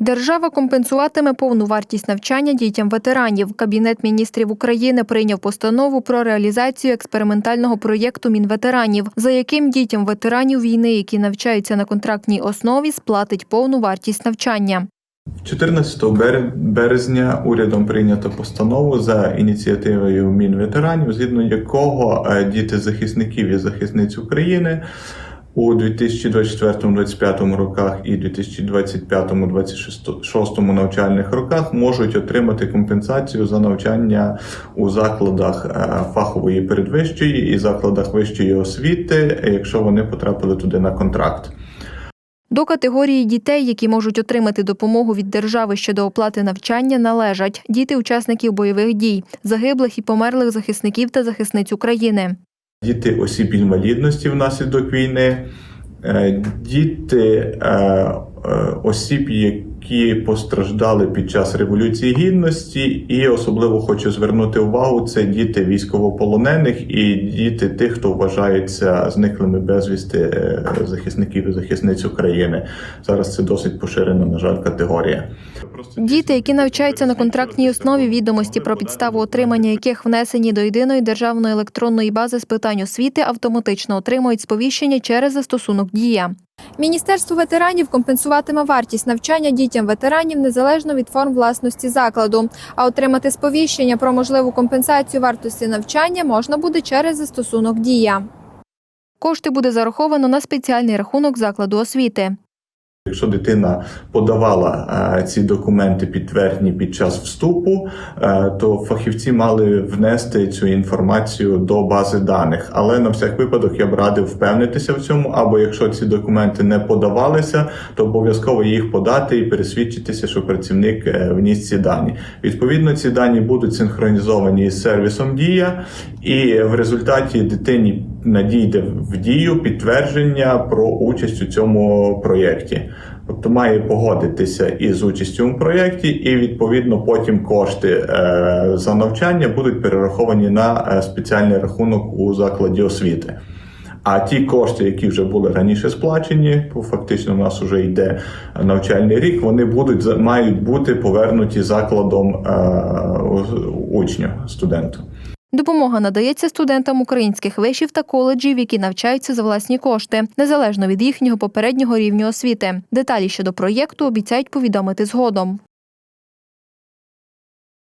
Держава компенсуватиме повну вартість навчання дітям ветеранів. Кабінет міністрів України прийняв постанову про реалізацію експериментального проєкту Мінветеранів, за яким дітям ветеранів війни, які навчаються на контрактній основі, сплатить повну вартість навчання. 14 бере- березня урядом прийнято постанову за ініціативою Мінветеранів, згідно якого е, діти захисників і захисниць України у 2024-2025 роках і 2025-2026 навчальних роках можуть отримати компенсацію за навчання у закладах е, фахової передвищої і закладах вищої освіти, якщо вони потрапили туди на контракт. До категорії дітей, які можуть отримати допомогу від держави щодо оплати навчання, належать діти учасників бойових дій, загиблих і померлих захисників та захисниць України. Діти осіб інвалідності внаслідок війни, е, діти е, е, осіб, які постраждали під час Революції Гідності, і особливо хочу звернути увагу: це діти військовополонених і діти тих, хто вважається зниклими безвісти е, захисників і захисниць України. Зараз це досить поширена, на жаль, категорія. Діти, які навчаються на контрактній основі, відомості про підставу отримання яких внесені до єдиної державної електронної бази з питань освіти, автоматично отримують сповіщення через застосунок Дія. Міністерство ветеранів компенсуватиме вартість навчання дітям ветеранів незалежно від форм власності закладу. А отримати сповіщення про можливу компенсацію вартості навчання можна буде через застосунок Дія. Кошти буде зараховано на спеціальний рахунок закладу освіти. Якщо дитина подавала е, ці документи підтвердні під час вступу, е, то фахівці мали внести цю інформацію до бази даних. Але на всяк випадок я б радив впевнитися в цьому, або якщо ці документи не подавалися, то обов'язково їх подати і пересвідчитися, що працівник е, вніс ці дані. Відповідно, ці дані будуть синхронізовані з сервісом Дія, і в результаті дитині надійде в дію підтвердження про участь у цьому проєкті. Тобто має погодитися із участю у проєкті, і відповідно потім кошти е, за навчання будуть перераховані на е, спеціальний рахунок у закладі освіти. А ті кошти, які вже були раніше сплачені, фактично у нас вже йде навчальний рік, вони будуть мають бути повернуті закладом е, учню, студенту. Допомога надається студентам українських вишів та коледжів, які навчаються за власні кошти, незалежно від їхнього попереднього рівню освіти. Деталі щодо проєкту обіцяють повідомити згодом.